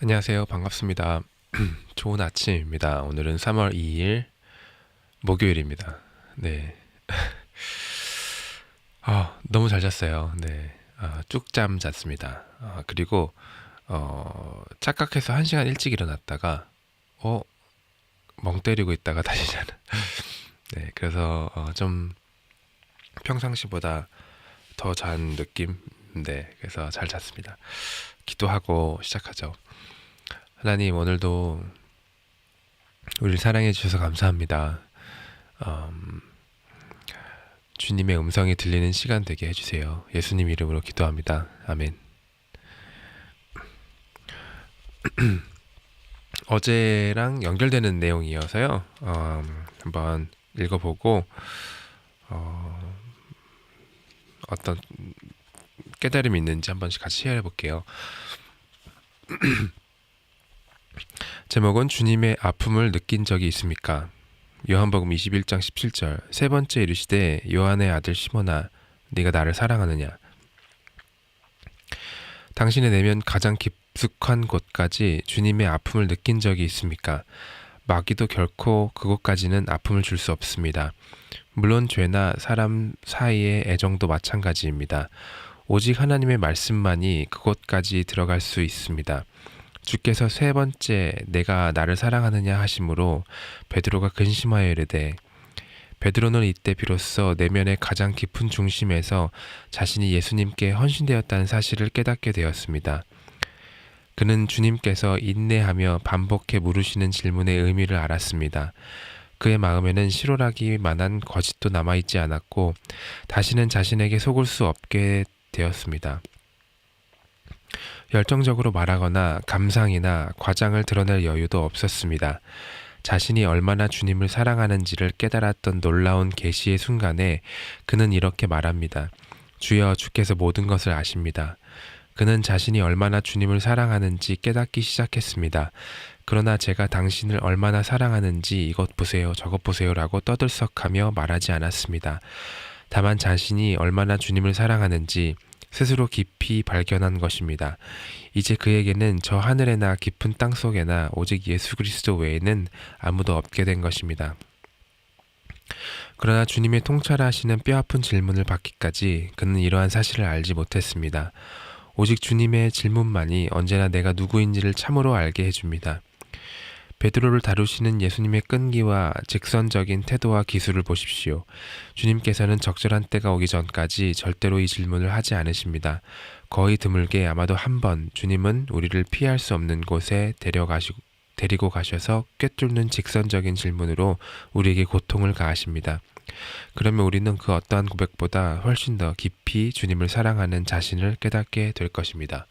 안녕하세요. 반갑습니다. 좋은 아침입니다. 오늘은 3월 2일 목요일입니다. 네. 아, 너무 잘 잤어요. 네. 아, 쭉잠 잤습니다. 아, 그리고 어, 착각해서 1시간 일찍 일어났다가 어, 멍 때리고 있다가 다시 자는. 네. 그래서 어, 좀 평상시보다 더 잔 느낌. 네. 그래서 잘 잤습니다. 기도하고 시작하죠. 하나님 오늘도 우리를 사랑해 주셔서 감사합니다. 음, 주님의 음성이 들리는 시간 되게 해주세요. 예수님 이름으로 기도합니다. 아멘. 어제랑 연결되는 내용이어서요. 음, 한번 읽어보고 어, 어떤 깨달음이 있는지 한 번씩 같이 쉐어해 볼게요. 제목은 주님의 아픔을 느낀 적이 있습니까? 요한복음 21장 17절 세 번째 이르시되 요한의 아들 시몬아 네가 나를 사랑하느냐 당신의 내면 가장 깊숙한 곳까지 주님의 아픔을 느낀 적이 있습니까? 마귀도 결코 그곳까지는 아픔을 줄 수 없습니다. 물론 죄나 사람 사이의 애정도 마찬가지입니다. 오직 하나님의 말씀만이 그곳까지 들어갈 수 있습니다. 주께서 세 번째 내가 나를 사랑하느냐 하심으로 베드로가 근심하여 이르되 베드로는 이때 비로소 내면의 가장 깊은 중심에서 자신이 예수님께 헌신되었다는 사실을 깨닫게 되었습니다. 그는 주님께서 인내하며 반복해 물으시는 질문의 의미를 알았습니다. 그의 마음에는 실오라기 만한 거짓도 남아있지 않았고 다시는 자신에게 속을 수 없게 되었습니다. 열정적으로 말하거나 감상이나 과장을 드러낼 여유도 없었습니다. 자신이 얼마나 주님을 사랑하는지를 깨달았던 놀라운 계시의 순간에 그는 이렇게 말합니다. 주여 주께서 모든 것을 아십니다. 그는 자신이 얼마나 주님을 사랑하는지 깨닫기 시작했습니다. 그러나 제가 당신을 얼마나 사랑하는지 이것 보세요, 저것 보세요라고 떠들썩하며 말하지 않았습니다. 다만 자신이 얼마나 주님을 사랑하는지 스스로 깊이 발견한 것입니다. 이제 그에게는 저 하늘에나 깊은 땅 속에나 오직 예수 그리스도 외에는 아무도 없게 된 것입니다. 그러나 주님의 통찰하시는 뼈아픈 질문을 받기까지 그는 이러한 사실을 알지 못했습니다. 오직 주님의 질문만이 언제나 내가 누구인지를 참으로 알게 해줍니다. 베드로를 다루시는 예수님의 끈기와 직선적인 태도와 기술을 보십시오. 주님께서는 적절한 때가 오기 전까지 절대로 이 질문을 하지 않으십니다. 거의 드물게 아마도 한 번 주님은 우리를 피할 수 없는 곳에 데려가시고 데리고 가셔서 꿰뚫는 직선적인 질문으로 우리에게 고통을 가하십니다. 그러면 우리는 그 어떠한 고백보다 훨씬 더 깊이 주님을 사랑하는 자신을 깨닫게 될 것입니다.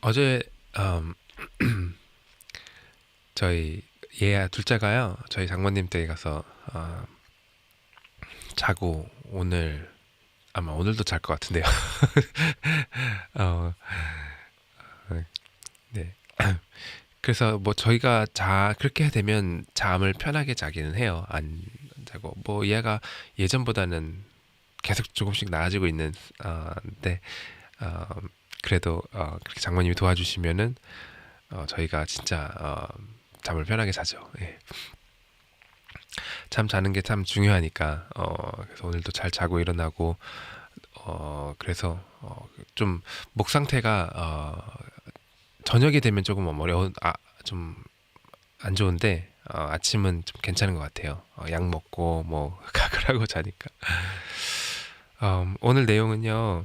어제 음, 저희 얘 둘째가요 저희 장모님 댁에 가서 어, 자고 오늘 아마 오늘도 잘 것 같은데요. 어, 네. 그래서 뭐 저희가 자 그렇게 되면 잠을 편하게 자기는 해요. 안 자고 뭐 얘가 예전보다는 계속 조금씩 나아지고 있는 어데 어, 그래도 어, 그렇게 장모님이 도와주시면은 어, 저희가 진짜 어, 잠을 편하게 자죠. 예. 잠 자는 게 참 중요하니까 어, 그래서 오늘도 잘 자고 일어나고 어, 그래서 어, 좀 목 상태가 어, 저녁이 되면 조금 어려운 아, 좀 안 좋은데 어, 아침은 좀 괜찮은 것 같아요. 어, 약 먹고 뭐 가글 하고 자니까. 음, 오늘 내용은요.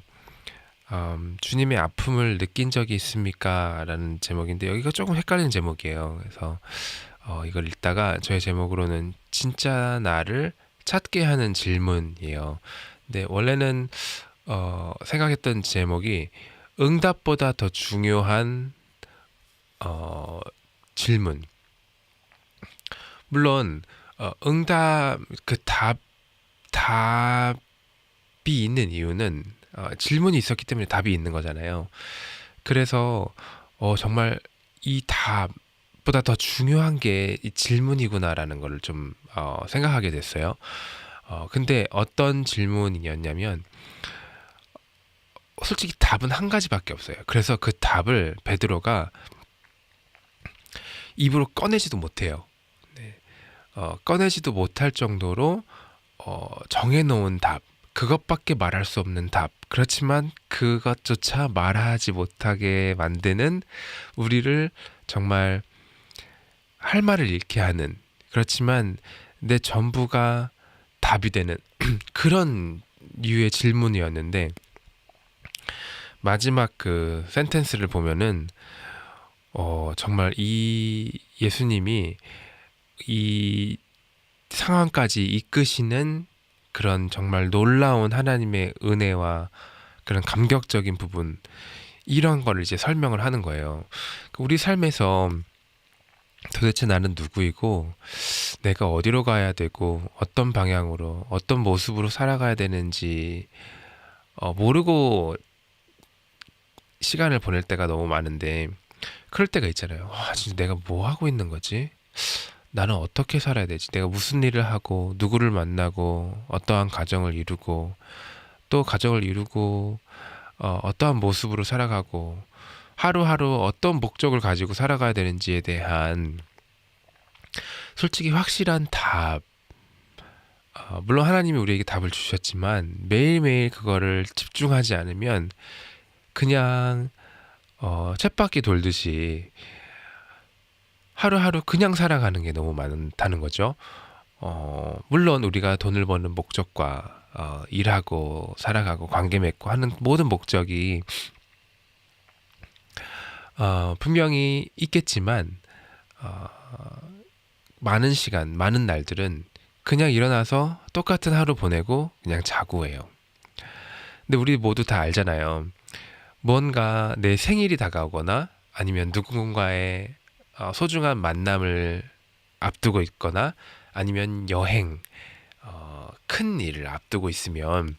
음, 주님의 아픔을 느낀 적이 있습니까? 라는 제목인데 여기가 조금 헷갈리는 제목이에요. 그래서 어, 이걸 읽다가 저의 제목으로는 진짜 나를 찾게 하는 질문이에요. 근데 원래는 어, 생각했던 제목이 응답보다 더 중요한 어, 질문. 물론 어, 응답 그 답 답 이 있는 이유는 어, 질문이 있었기 때문에 답이 있는 거잖아요. 그래서 어, 정말 이답 답보다 더 중요한 게 이 질문이구나라는 거를 좀 어, 생각하게 됐어요. 어, 근데 어떤 질문이었냐면 솔직히 답은 한 가지밖에 없어요. 그래서 그 답을 베드로가 입으로 꺼내지도 못해요. 네. 어, 꺼내지도 못할 정도로 어, 정해놓은 답, 그것밖에 말할 수 없는 답. 그렇지만 그것조차 말하지 못하게 만드는 우리를 정말 할 말을 잃게 하는 그렇지만 내 전부가 답이 되는 그런 류의 질문이었는데 마지막 그 센텐스를 보면은 어 정말 이 예수님이 이 상황까지 이끄시는 그런 정말 놀라운 하나님의 은혜와 그런 감격적인 부분 이런 거를 이제 설명을 하는 거예요. 우리 삶에서 도대체 나는 누구이고 내가 어디로 가야 되고 어떤 방향으로 어떤 모습으로 살아가야 되는지 어, 모르고 시간을 보낼 때가 너무 많은데 그럴 때가 있잖아요. 아, 진짜 내가 뭐 하고 있는 거지? 나는 어떻게 살아야 되지? 내가 무슨 일을 하고 누구를 만나고 어떠한 가정을 이루고 또 가정을 이루고 어, 어떠한 모습으로 살아가고 하루하루 어떤 목적을 가지고 살아가야 되는지에 대한 솔직히 확실한 답. 어, 물론 하나님이 우리에게 답을 주셨지만 매일매일 그거를 집중하지 않으면 그냥 어, 쳇바퀴 돌듯이 하루하루 그냥 살아가는 게 너무 많다는 거죠. 어, 물론 우리가 돈을 버는 목적과 어, 일하고 살아가고 관계 맺고 하는 모든 목적이 어, 분명히 있겠지만 어, 많은 시간, 많은 날들은 그냥 일어나서 똑같은 하루 보내고 그냥 자고 해요. 근데 우리 모두 다 알잖아요. 뭔가 내 생일이 다가오거나 아니면 누군가의 어, 소중한 만남을 앞두고 있거나 아니면 여행, 어, 큰 일을 앞두고 있으면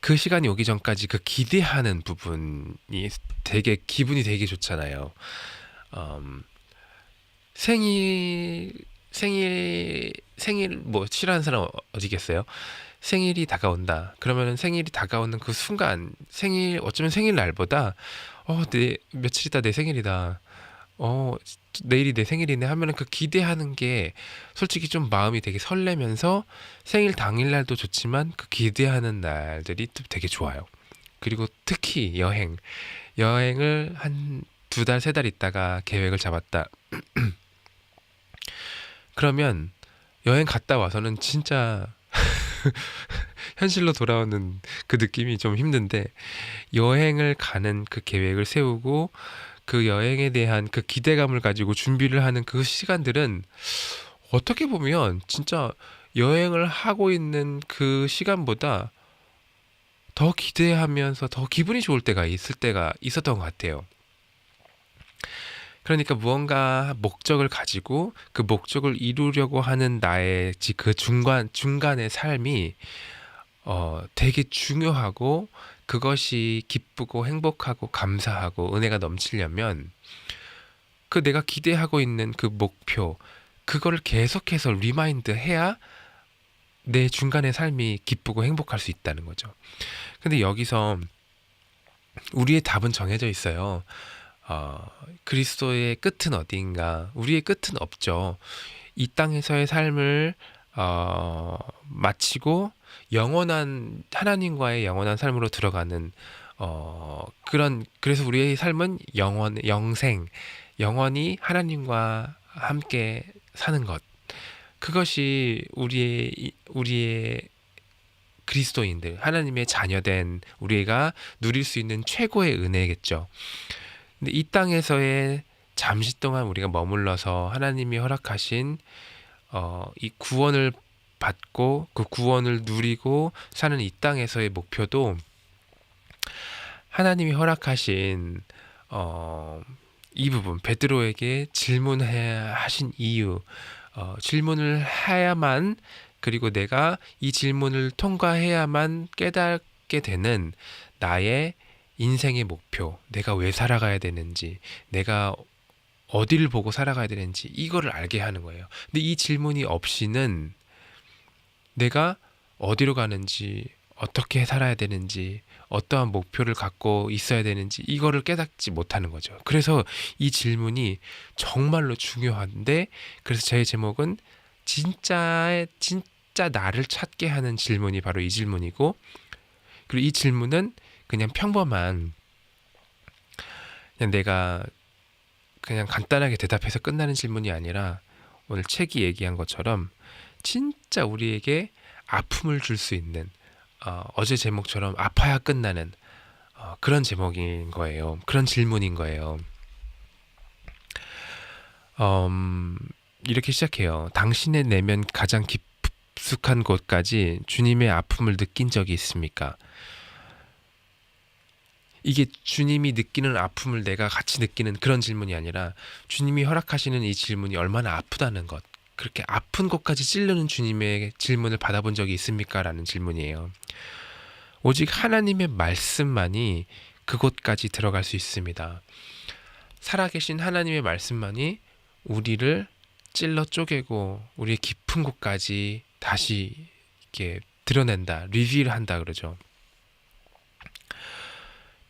그 시간이 오기 전까지 그 기대하는 부분이 되게 기분이 되게 좋잖아요. 음, 생일 생일 생일 뭐 싫어하는 사람 어디겠어요? 생일이 다가온다. 그러면은 생일이 다가오는 그 순간 생일 어쩌면 생일 날보다 어내 며칠 있다 내 생일이다. 어 내일이 내 생일이네 하면은 그 기대하는 게 솔직히 좀 마음이 되게 설레면서 생일 당일날도 좋지만 그 기대하는 날들이 또 되게 좋아요. 그리고 특히 여행 여행을 한 두 달, 세 달 있다가 계획을 잡았다. 그러면 여행 갔다 와서는 진짜 현실로 돌아오는 그 느낌이 좀 힘든데 여행을 가는 그 계획을 세우고 그 여행에 대한 그 기대감을 가지고 준비를 하는 그 시간들은 어떻게 보면 진짜 여행을 하고 있는 그 시간보다 더 기대하면서 더 기분이 좋을 때가 있을 때가 있었던 것 같아요. 그러니까 무언가 목적을 가지고 그 목적을 이루려고 하는 나의 그 중간 중간의 삶이 어 되게 중요하고 그것이 기쁘고 행복하고 감사하고 은혜가 넘치려면 그 내가 기대하고 있는 그 목표 그거를 계속해서 리마인드 해야 내 중간의 삶이 기쁘고 행복할 수 있다는 거죠. 근데 여기서 우리의 답은 정해져 있어요. 어, 그리스도의 끝은 어디인가? 우리의 끝은 없죠. 이 땅에서의 삶을 어, 마치고 영원한 하나님과의 영원한 삶으로 들어가는 어, 그런 그래서 우리의 삶은 영원 영생 영원히 하나님과 함께 사는 것 그것이 우리의 우리의 그리스도인들 하나님의 자녀된 우리가 누릴 수 있는 최고의 은혜겠죠. 근데 이 땅에서의 잠시 동안 우리가 머물러서 하나님이 허락하신 어, 이 구원을 받고 그 구원을 누리고 사는 이 땅에서의 목표도 하나님이 허락하신 어, 이 부분 베드로에게 질문해 하신 이유 어, 질문을 해야만 그리고 내가 이 질문을 통과해야만 깨닫게 되는 나의 인생의 목표, 내가 왜 살아가야 되는지, 내가 어디를 보고 살아가야 되는지 이거를 알게 하는 거예요. 근데 이 질문이 없이는 내가 어디로 가는지 어떻게 살아야 되는지 어떠한 목표를 갖고 있어야 되는지 이거를 깨닫지 못하는 거죠. 그래서 이 질문이 정말로 중요한데 그래서 제 제목은 진짜의 진짜 나를 찾게 하는 질문이 바로 이 질문이고 그리고 이 질문은 그냥 평범한 그냥 내가 그냥 간단하게 대답해서 끝나는 질문이 아니라 오늘 책이 얘기한 것처럼 진짜 우리에게 아픔을 줄 수 있는 어, 어제 제목처럼 아파야 끝나는 어, 그런 제목인 거예요. 그런 질문인 거예요. 음, 이렇게 시작해요. 당신의 내면 가장 깊숙한 곳까지 주님의 아픔을 느낀 적이 있습니까? 이게 주님이 느끼는 아픔을 내가 같이 느끼는 그런 질문이 아니라 주님이 허락하시는 이 질문이 얼마나 아프다는 것. 그렇게 아픈 곳까지 찌르는 주님의 질문을 받아본 적이 있습니까? 라는 질문이에요. 오직 하나님의 말씀만이 그곳까지 들어갈 수 있습니다. 살아계신 하나님의 말씀만이 우리를 찔러 쪼개고 우리의 깊은 곳까지 다시 이렇게 드러낸다, 리뷰를 그러죠.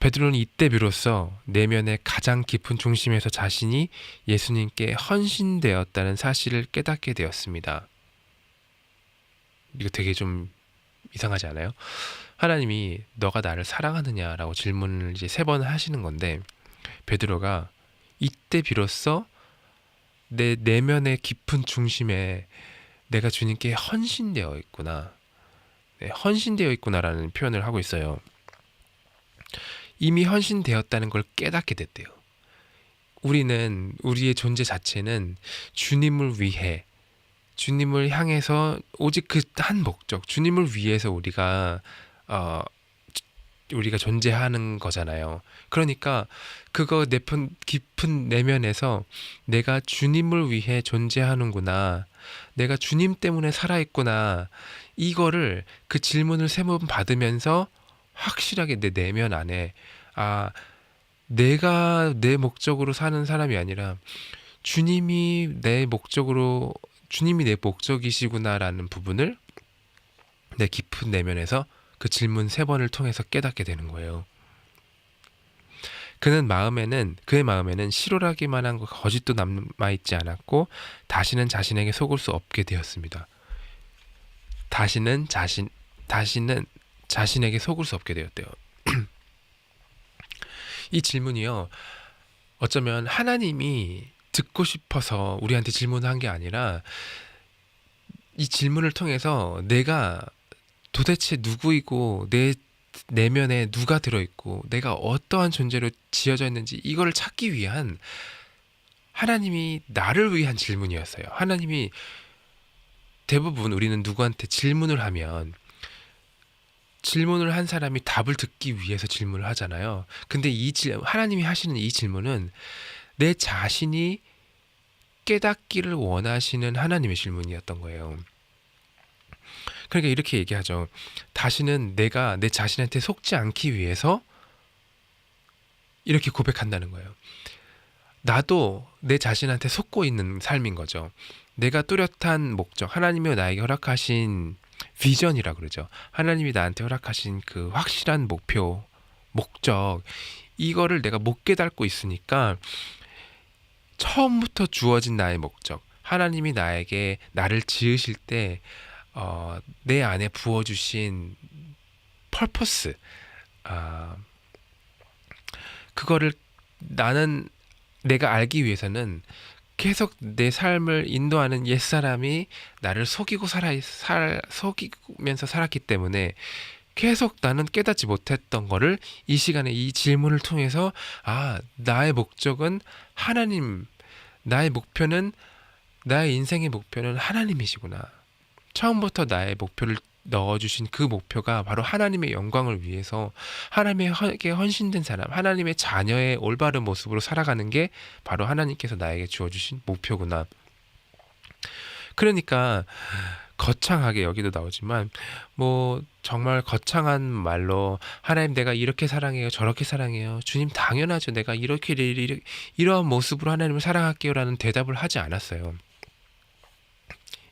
베드로는 이때 비로소 내면의 가장 깊은 중심에서 자신이 예수님께 헌신되었다는 사실을 깨닫게 되었습니다. 이거 되게 좀 이상하지 않아요? 하나님이 너가 나를 사랑하느냐라고 질문을 이제 세 번 하시는 건데 베드로가 이때 비로소 내 내면의 깊은 중심에 내가 주님께 헌신되어 있구나. 네, 헌신되어 있구나라는 표현을 하고 있어요. 이미 헌신되었다는 걸 깨닫게 됐대요. 우리는 우리의 존재 자체는 주님을 위해 주님을 향해서 오직 그 한 목적, 주님을 위해서 우리가 어 우리가 존재하는 거잖아요. 그러니까 그거 내편 깊은 내면에서 내가 주님을 위해 존재하는구나. 내가 주님 때문에 살아 있구나. 이거를 그 질문을 세 번 받으면서 확실하게 내 내면 안에 아 내가 내 목적으로 사는 사람이 아니라 주님이 내 목적으로 주님이 내 목적이시구나라는 부분을 내 깊은 내면에서 그 질문 세 번을 통해서 깨닫게 되는 거예요. 그는 마음에는 그의 마음에는 실오라기만 한 거짓도 남아 있지 않았고 다시는 자신에게 속을 수 없게 되었습니다. 다시는 자신 다시는 자신에게 속을 수 없게 되었대요. 이 질문이요. 어쩌면 하나님이 듣고 싶어서 우리한테 질문한 게 아니라 이 질문을 통해서 내가 도대체 누구이고 내 내면에 누가 들어있고 내가 어떠한 존재로 지어져 있는지 이거를 찾기 위한 하나님이 나를 위한 질문이었어요. 하나님이 대부분 우리는 누구한테 질문을 하면 질문을 한 사람이 답을 듣기 위해서 질문을 하잖아요. 근데 이 질, 하나님이 하시는 이 질문은 내 자신이 깨닫기를 원하시는 하나님의 질문이었던 거예요. 그러니까 이렇게 얘기하죠. 다시는 내가 내 자신한테 속지 않기 위해서 이렇게 고백한다는 거예요. 나도 내 자신한테 속고 있는 삶인 거죠. 내가 뚜렷한 목적, 하나님이 나에게 허락하신 비전이라 그러죠. 하나님이 나한테 허락하신 그 확실한 목표, 목적, 이거를 내가 못 깨닫고 있으니까 처음부터 주어진 나의 목적, 하나님이 나에게 나를 지으실 때 어, 내 안에 부어주신 펄퍼스, 아, 그거를 나는 내가 알기 위해서는 계속 내 삶을 인도하는 옛사람이 나를 속이고 살아, 살, 속이면서 살았기 때문에 계속 나는 깨닫지 못했던 거를 이 시간에 이 질문을 통해서 아, 나의 목적은 하나님, 나의 목표는 나의 인생의 목표는 하나님이시구나. 처음부터 나의 목표를 넣어주신 그 목표가 바로 하나님의 영광을 위해서 하나님에게 헌신된 사람, 하나님의 자녀의 올바른 모습으로 살아가는 게 바로 하나님께서 나에게 주어주신 목표구나. 그러니까 거창하게 여기도 나오지만 뭐 정말 거창한 말로 하나님 내가 이렇게 사랑해요 저렇게 사랑해요 주님 당연하죠 내가 이렇게 이러한 모습으로 하나님을 사랑할게요라는 대답을 하지 않았어요.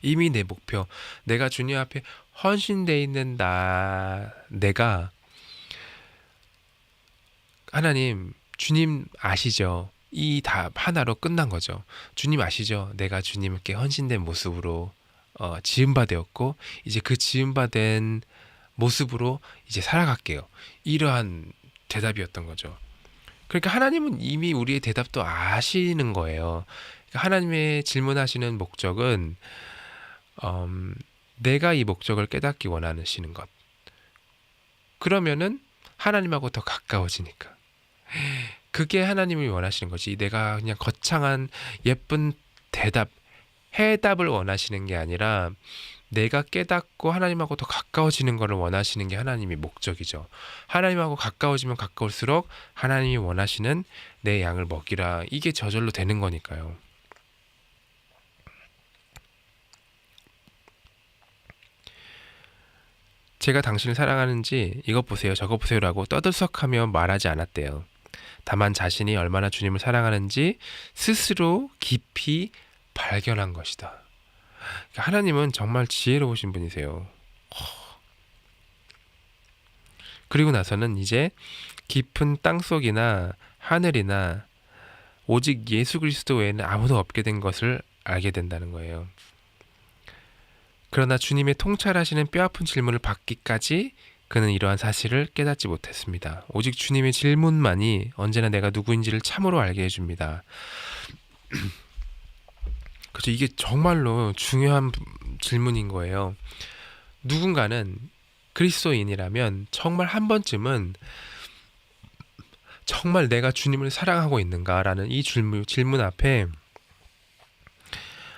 이미 내 목표 내가 주님 앞에 헌신돼 있는 나 내가 하나님 주님 아시죠? 이 답 하나로 끝난 거죠. 주님 아시죠? 내가 주님께 헌신된 모습으로 어, 지음바 되었고 이제 그 지음바 된 모습으로 이제 살아갈게요. 이러한 대답이었던 거죠. 그러니까 하나님은 이미 우리의 대답도 아시는 거예요. 그러니까 하나님의 질문하시는 목적은 음, 내가 이 목적을 깨닫기 원하시는 것. 그러면은 하나님하고 더 가까워지니까. 그게 하나님이 원하시는 거지. 내가 그냥 거창한 예쁜 대답, 해답을 원하시는 게 아니라 내가 깨닫고 하나님하고 더 가까워지는 것을 원하시는 게 하나님의 목적이죠. 하나님하고 가까워지면 가까울수록 하나님이 원하시는 내 양을 먹이라. 이게 저절로 되는 거니까요. 제가 당신을 사랑하는지 이것 보세요, 저것 보세요라고 떠들썩하며 말하지 않았대요. 다만 자신이 얼마나 주님을 사랑하는지 스스로 깊이 발견한 것이다. 그러니까 하나님은 정말 지혜로우신 분이세요. 그리고 나서는 이제 깊은 땅 속이나 하늘이나 오직 예수 그리스도 외에는 아무도 없게 된 것을 알게 된다는 거예요. 그러나 주님의 통찰하시는 뼈아픈 질문을 받기까지 그는 이러한 사실을 깨닫지 못했습니다. 오직 주님의 질문만이 언제나 내가 누구인지를 참으로 알게 해줍니다. 그렇죠. 이게 정말로 중요한 질문인 거예요. 누군가는 그리스도인이라면 정말 한 번쯤은 정말 내가 주님을 사랑하고 있는가라는 이 질문, 질문 앞에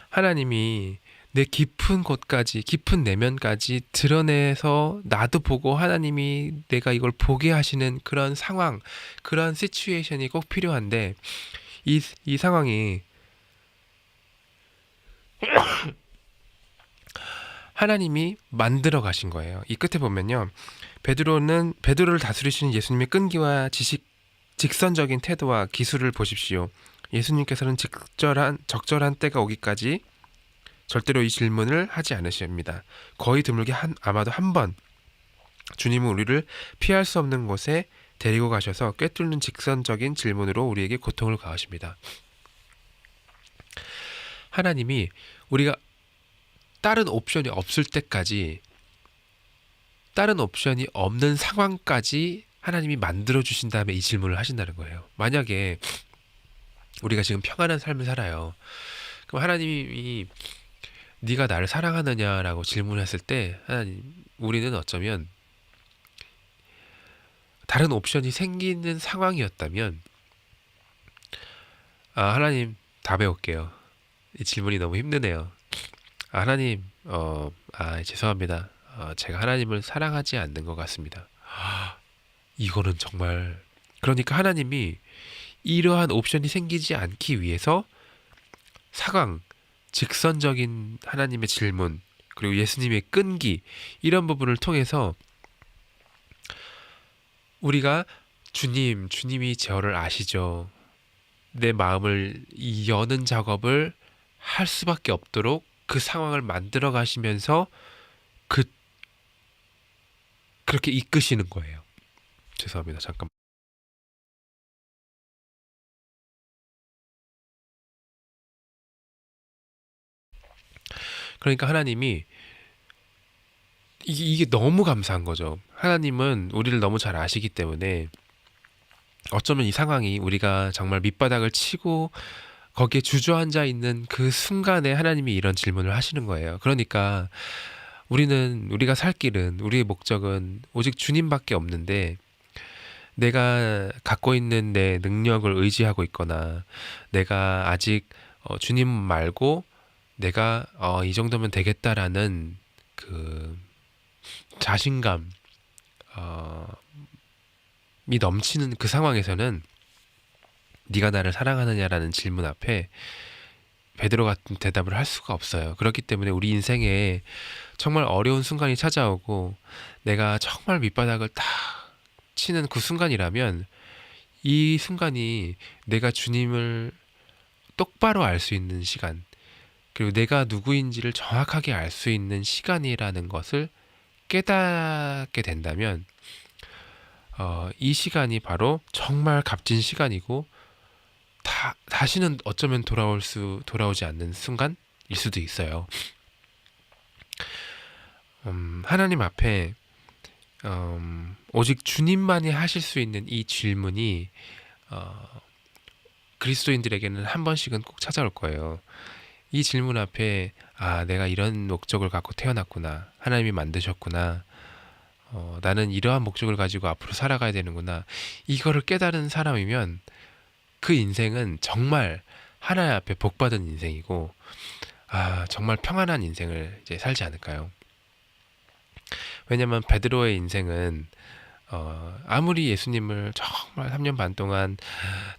하나님이 내 깊은 곳까지 깊은 내면까지 드러내서 나도 보고 하나님이 내가 이걸 보게 하시는 그런 상황 그런 시츄에이션이 꼭 필요한데 이, 이 상황이 하나님이 만들어 가신 거예요. 이 끝에 보면요. 베드로는 베드로를 다스리시는 예수님의 끈기와 지식 직선적인 태도와 기술을 보십시오. 예수님께서는 적절한 적절한 때가 오기까지 절대로 이 질문을 하지 않으십니다. 거의 드물게 한 아마도 한 번 주님은 우리를 피할 수 없는 곳에 데리고 가셔서 꿰뚫는 직선적인 질문으로 우리에게 고통을 가하십니다. 하나님이 우리가 다른 옵션이 없을 때까지 다른 옵션이 없는 상황까지 하나님이 만들어 주신 다음에 이 질문을 하신다는 거예요. 만약에 우리가 지금 평안한 삶을 살아요. 그럼 하나님이 네가 나를 사랑하느냐라고 질문했을 때 하나님 우리는 어쩌면 다른 옵션이 생기는 상황이었다면 아 하나님 다 배울게요. 이 질문이 너무 힘드네요. 아, 하나님 어 아 죄송합니다. 어, 제가 하나님을 사랑하지 않는 것 같습니다. 아, 이거는 정말 그러니까 하나님이 이러한 옵션이 생기지 않기 위해서 사강 직선적인 하나님의 질문 그리고 예수님의 끈기 이런 부분을 통해서 우리가 주님, 주님이 저를 아시죠. 내 마음을 여는 작업을 할 수밖에 없도록 그 상황을 만들어 가시면서 그 그렇게 이끄시는 거예요. 죄송합니다. 잠깐. 그러니까 하나님이 이게, 이게 너무 감사한 거죠. 하나님은 우리를 너무 잘 아시기 때문에 어쩌면 이 상황이 우리가 정말 밑바닥을 치고 거기에 주저앉아 있는 그 순간에 하나님이 이런 질문을 하시는 거예요. 그러니까 우리는 우리가 살 길은 우리의 목적은 오직 주님밖에 없는데 내가 갖고 있는 내 능력을 의지하고 있거나 내가 아직 어, 주님 말고 내가 어, 이 정도면 되겠다라는 그 자신감 어, 이 넘치는 그 상황에서는 네가 나를 사랑하느냐라는 질문 앞에 베드로 같은 대답을 할 수가 없어요. 그렇기 때문에 우리 인생에 정말 어려운 순간이 찾아오고 내가 정말 밑바닥을 딱 치는 그 순간이라면 이 순간이 내가 주님을 똑바로 알 수 있는 시간 그리고 내가 누구인지를 정확하게 알 수 있는 시간이라는 것을 깨닫게 된다면 어, 이 시간이 바로 정말 값진 시간이고 다, 다시는 어쩌면 돌아올 수 돌아오지 않는 순간일 수도 있어요. 음, 하나님 앞에 음, 오직 주님만이 하실 수 있는 이 질문이 어, 그리스도인들에게는 한 번씩은 꼭 찾아올 거예요. 이 질문 앞에 아 내가 이런 목적을 갖고 태어났구나 하나님이 만드셨구나 어, 나는 이러한 목적을 가지고 앞으로 살아가야 되는구나 이거를 깨달은 사람이면 그 인생은 정말 하나님 앞에 복받은 인생이고 아 정말 평안한 인생을 이제 살지 않을까요? 왜냐면 베드로의 인생은 어, 아무리 예수님을 정말 3년 반 동안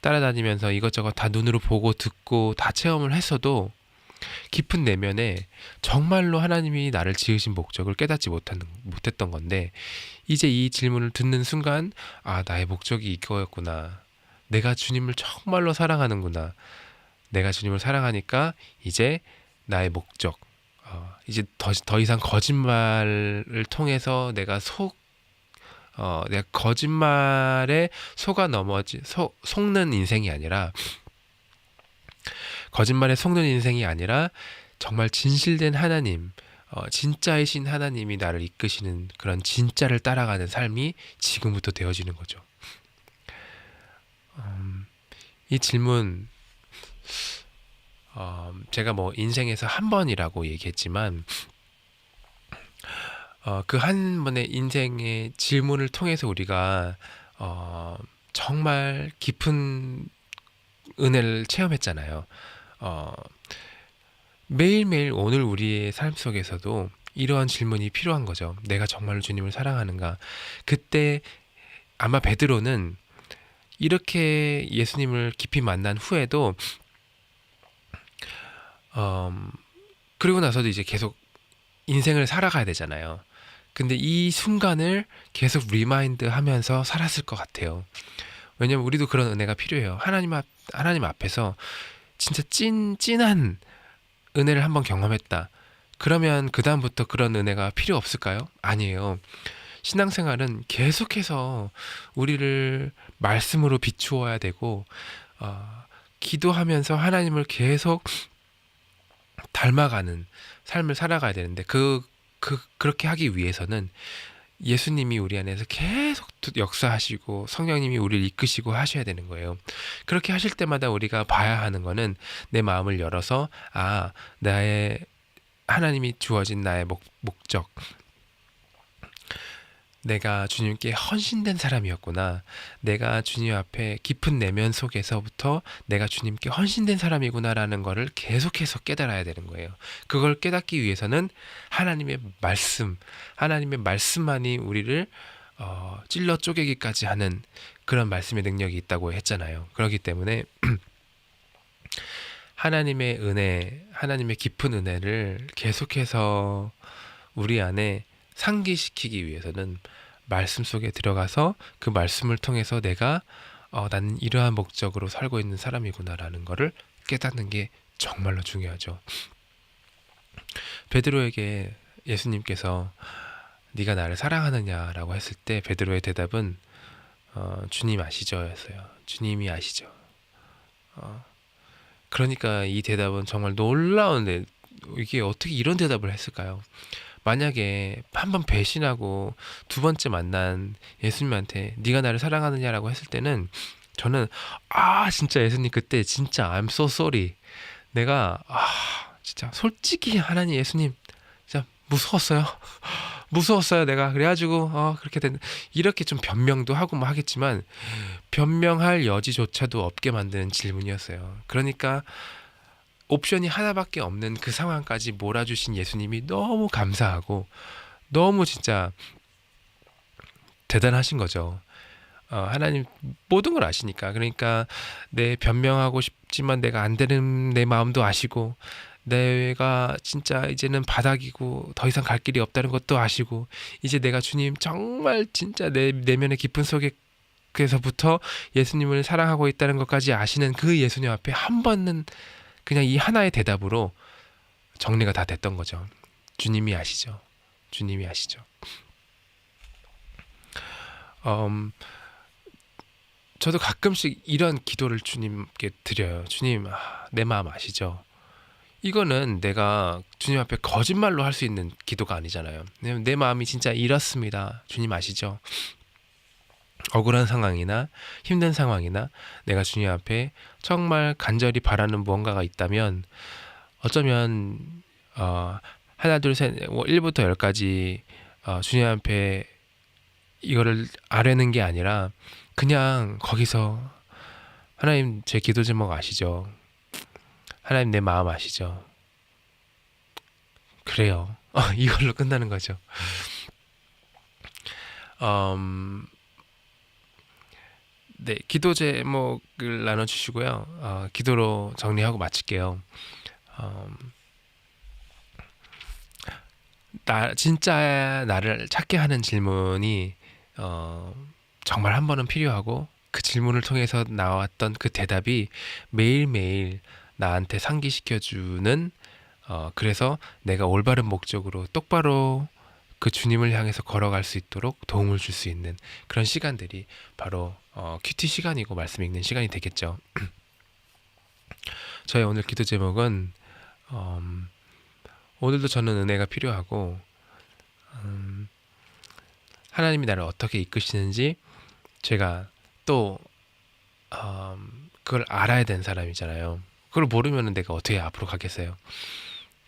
따라다니면서 이것저것 다 눈으로 보고 듣고 다 체험을 했어도 깊은 내면에 정말로 하나님이 나를 지으신 목적을 깨닫지 못한, 못했던 건데 이제 이 질문을 듣는 순간 아 나의 목적이 이거였구나. 내가 주님을 정말로 사랑하는구나. 내가 주님을 사랑하니까 이제 나의 목적 어, 이제 더, 더 이상 거짓말을 통해서 내가 속 어, 내가 거짓말에 속아 넘어지 속, 속는 인생이 아니라 거짓말에 속는 인생이 아니라 정말 진실된 하나님, 어, 진짜이신 하나님이 나를 이끄시는 그런 진짜를 따라가는 삶이 지금부터 되어지는 거죠. 음, 이 질문, 어, 제가 뭐 인생에서 한 번이라고 얘기했지만, 어, 그 한 번의 인생의 질문을 통해서 우리가 어, 정말 깊은 은혜를 체험했잖아요. 어, 매일매일 오늘 우리의 삶 속에서도 이러한 질문이 필요한 거죠. 내가 정말로 주님을 사랑하는가? 그때 아마 베드로는 이렇게 예수님을 깊이 만난 후에도 음, 그리고 나서도 이제 계속 인생을 살아가야 되잖아요. 근데 이 순간을 계속 리마인드 하면서 살았을 것 같아요. 왜냐면 우리도 그런 은혜가 필요해요. 하나님 앞, 하나님 앞에서 진짜 찐, 찐한 은혜를 한번 경험했다. 그러면 그 다음부터 그런 은혜가 필요 없을까요? 아니에요. 신앙생활은 계속해서 우리를 말씀으로 비추어야 되고, 어, 기도하면서 하나님을 계속 닮아가는 삶을 살아가야 되는데, 그, 그, 그렇게 하기 위해서는 예수님이 우리 안에서 계속 역사하시고 성령님이 우리를 이끄시고 하셔야 되는 거예요. 그렇게 하실 때마다 우리가 봐야 하는 거는 내 마음을 열어서 아, 나의 하나님이 주어진 나의 목, 목적 내가 주님께 헌신된 사람이었구나. 내가 주님 앞에 깊은 내면 속에서부터 내가 주님께 헌신된 사람이구나라는 것을 계속해서 깨달아야 되는 거예요. 그걸 깨닫기 위해서는 하나님의 말씀, 하나님의 말씀만이 우리를 어, 찔러 쪼개기까지 하는 그런 말씀의 능력이 있다고 했잖아요. 그렇기 때문에 하나님의 은혜, 하나님의 깊은 은혜를 계속해서 우리 안에 상기시키기 위해서는 말씀 속에 들어가서 그 말씀을 통해서 내가 어, 나는 이러한 목적으로 살고 있는 사람이구나라는 것을 깨닫는 게 정말로 중요하죠. 베드로에게 예수님께서 네가 나를 사랑하느냐라고 했을 때 베드로의 대답은 어, 주님 아시죠였어요. 주님이 아시죠. 어, 그러니까 이 대답은 정말 놀라운데 이게 어떻게 이런 대답을 했을까요? 만약에 한 번 배신하고 두 번째 만난 예수님한테 네가 나를 사랑하느냐라고 했을 때는 저는 아 진짜 예수님 그때 진짜 I'm so sorry. 내가 아 진짜 솔직히 하나님 예수님 진짜 무서웠어요. 무서웠어요 내가. 그래가지고 어 그렇게 된 이렇게 좀 변명도 하고 뭐 하겠지만 변명할 여지조차도 없게 만드는 질문이었어요. 그러니까 옵션이 하나밖에 없는 그 상황까지 몰아주신 예수님이 너무 감사하고 너무 진짜 대단하신 거죠. 어, 하나님 모든 걸 아시니까 그러니까 내 변명하고 싶지만 내가 안 되는 내 마음도 아시고 내가 진짜 이제는 바닥이고 더 이상 갈 길이 없다는 것도 아시고 이제 내가 주님 정말 진짜 내 내면의 깊은 속에 그래서부터 예수님을 사랑하고 있다는 것까지 아시는 그 예수님 앞에 한 번은 그냥 이 하나의 대답으로 정리가 다 됐던 거죠. 주님이 아시죠. 주님이 아시죠. 음, 저도 가끔씩 이런 기도를 주님께 드려요. 주님, 아, 내 마음 아시죠? 이거는 내가 주님 앞에 거짓말로 할 수 있는 기도가 아니잖아요. 내 마음이 진짜 이렇습니다. 주님 아시죠? 억울한 상황이나 힘든 상황이나 내가 주님 앞에 정말 간절히 바라는 무언가가 있다면 어쩌면 어, 하나 둘셋 뭐 1부터 10까지 어, 주님 앞에 이거를 아뢰는 게 아니라 그냥 거기서 하나님 제 기도 제목 아시죠? 하나님 내 마음 아시죠? 그래요. 어, 이걸로 끝나는 거죠. 음, 네, 기도 제목을 나눠주시고요. 어, 기도로 정리하고 마칠게요. 음, 나 진짜 나를 찾게 하는 질문이 어, 정말 한 번은 필요하고 그 질문을 통해서 나왔던 그 대답이 매일매일 나한테 상기시켜주는 어, 그래서 내가 올바른 목적으로 똑바로 그 주님을 향해서 걸어갈 수 있도록 도움을 줄 수 있는 그런 시간들이 바로 어, 큐티 시간이고 말씀 읽는 시간이 되겠죠. 저의 오늘 기도 제목은 음, 오늘도 저는 은혜가 필요하고 음, 하나님이 나를 어떻게 이끄시는지 제가 또 음, 그걸 알아야 되는 사람이잖아요. 그걸 모르면 내가 어떻게 앞으로 가겠어요.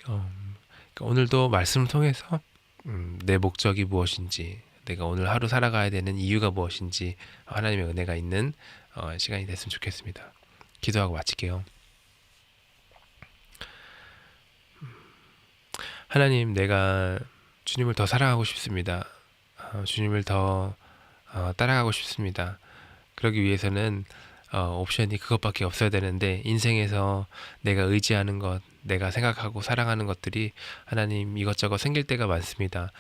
음, 그러니까 오늘도 말씀을 통해서 음, 내 목적이 무엇인지, 내가 오늘 하루 살아가야 되는 이유가 무엇인지 하나님의 은혜가 있는 어, 시간이 됐으면 좋겠습니다. 기도하고 마칠게요. 하나님, 내가 주님을 더 사랑하고 싶습니다. 어, 주님을 더 어, 따라가고 싶습니다. 그러기 위해서는 어, 옵션이 그것밖에 없어야 되는데 인생에서 내가 의지하는 것, 내가 생각하고 사랑하는 것들이 하나님 이것저것 생길 때가 많습니다.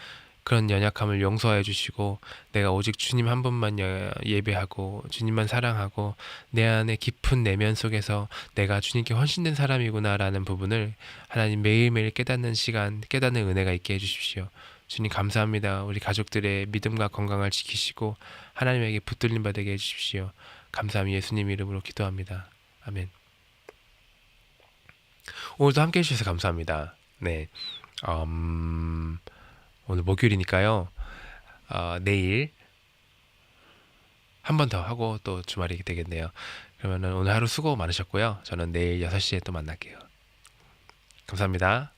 그런 연약함을 용서해 주시고 내가 오직 주님 한 분만 여- 예배하고 주님만 사랑하고 내 안에 깊은 내면 속에서 내가 주님께 헌신된 사람이구나라는 부분을 하나님 매일매일 깨닫는 시간, 깨닫는 은혜가 있게 해 주십시오. 주님 감사합니다. 우리 가족들의 믿음과 건강을 지키시고 하나님에게 붙들림 받게 해 주십시오. 감사함이 예수님 이름으로 기도합니다. 아멘. 오늘도 함께 해주셔서 감사합니다. 네. 음, 오늘 목요일이니까요. 어, 내일 한 번 더 하고 또 주말이 되겠네요. 그러면 오늘 하루 수고 많으셨고요. 저는 내일 6시에 또 만날게요. 감사합니다.